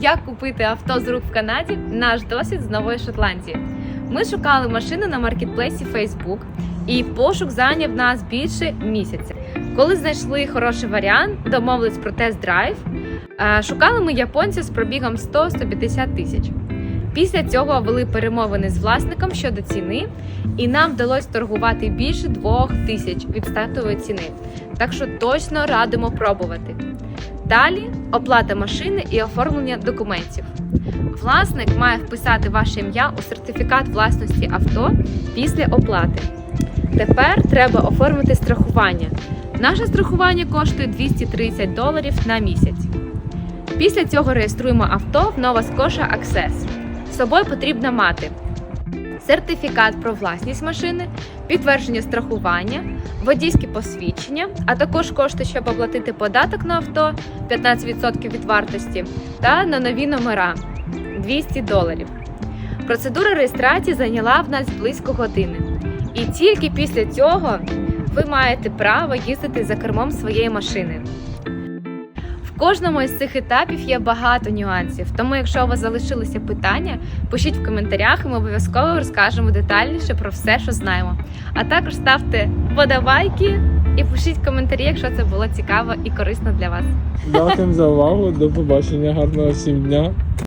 Як купити авто з рук в Канаді? Наш досвід з Нової Шотландії. Ми шукали машину на маркетплейсі Facebook, і пошук зайняв нас більше місяця. Коли знайшли хороший варіант, домовились про тест-драйв. е, Шукали ми японця з пробігом 100-150 тисяч. Після цього вели перемовини з власником щодо ціни, і нам вдалося торгувати більше двох тисяч від стартової ціни. Так що точно радимо пробувати. Далі оплата машини і оформлення документів. Власник має вписати ваше ім'я у сертифікат власності авто після оплати. Тепер треба оформити страхування. Наше страхування коштує 230 доларів на місяць. Після цього реєструємо авто в Nova Scotia Access. З собою потрібно мати сертифікат про власність машини, підтвердження страхування, водійське посвідчення, а також кошти, щоб оплатити податок на авто 15% від вартості та на нові номера 200 доларів. Процедура реєстрації зайняла в нас близько години. І тільки після цього ви маєте право їздити за кермом своєї машини. Кожному із цих етапів є багато нюансів, тому якщо у вас залишилися питання, пишіть в коментарях, і ми обов'язково розкажемо детальніше про все, що знаємо. А також ставте подавайки і пишіть коментарі, якщо це було цікаво і корисно для вас. Дякую за увагу. До побачення. Гарного всім дня.